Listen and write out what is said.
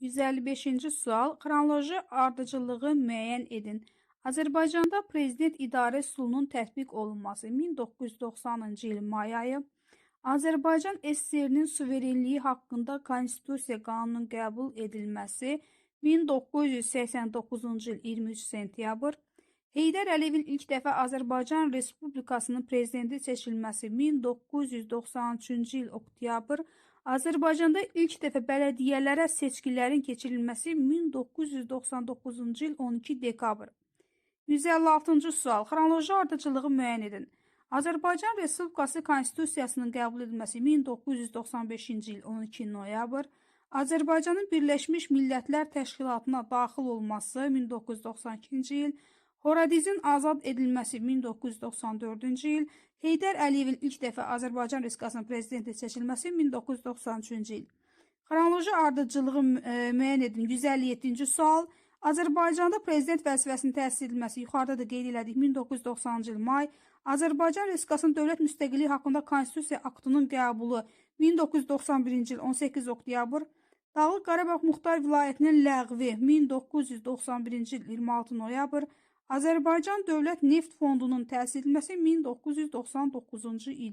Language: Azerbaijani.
155-ci sual. Xronoloji ardıcıllığı müəyyən edin. Azərbaycanda Prezident İdarə Üsulunun tətbiq olunması 1990-cı il may ayı. Azərbaycan SSR-nin suverenliyi haqqında Konstitusiya qanunun qəbul edilməsi 1989-cu il 23 sentyabr. Heydər Əliyevin ilk dəfə Azərbaycan Respublikasının prezidenti seçilməsi 1993-cü il oktyabr. Azərbaycanda ilk dəfə bələdiyyələrə seçkilərin keçirilməsi 1999-cu il 12 dekabr. 156-cı sual. Xronoloji ardıcılığı müəyyən edin. Azərbaycan Respublikası Konstitusiyasının qəbul edilməsi 1995-ci il 12 noyabr. Azərbaycanın Birləşmiş Millətlər Təşkilatına daxil olması 1992-ci il. Horadizin azad edilməsi 1994-cü il. Heydər Əliyevin ilk dəfə Azərbaycan Respublikasının prezidenti seçilməsi 1993-cü il. Xronoloji ardıcılığı e, müəyyən edin. 157-ci sual. Azərbaycanda prezident vəzifəsinin təsis edilməsi yuxarıda da qeyd elədik 1990-cı il may. Azərbaycan Respublikasının dövlət müstəqilliyi haqqında konstitusiya aktının qəbulu 1991-ci il 18 oktyabr. Dağlıq Qarabağ Muxtar Vilayətinin ləğvi 1991-ci il 26 noyabr. Azərbaycan Dövlət Neft Fondunun təsis edilməsi 1999-cu il.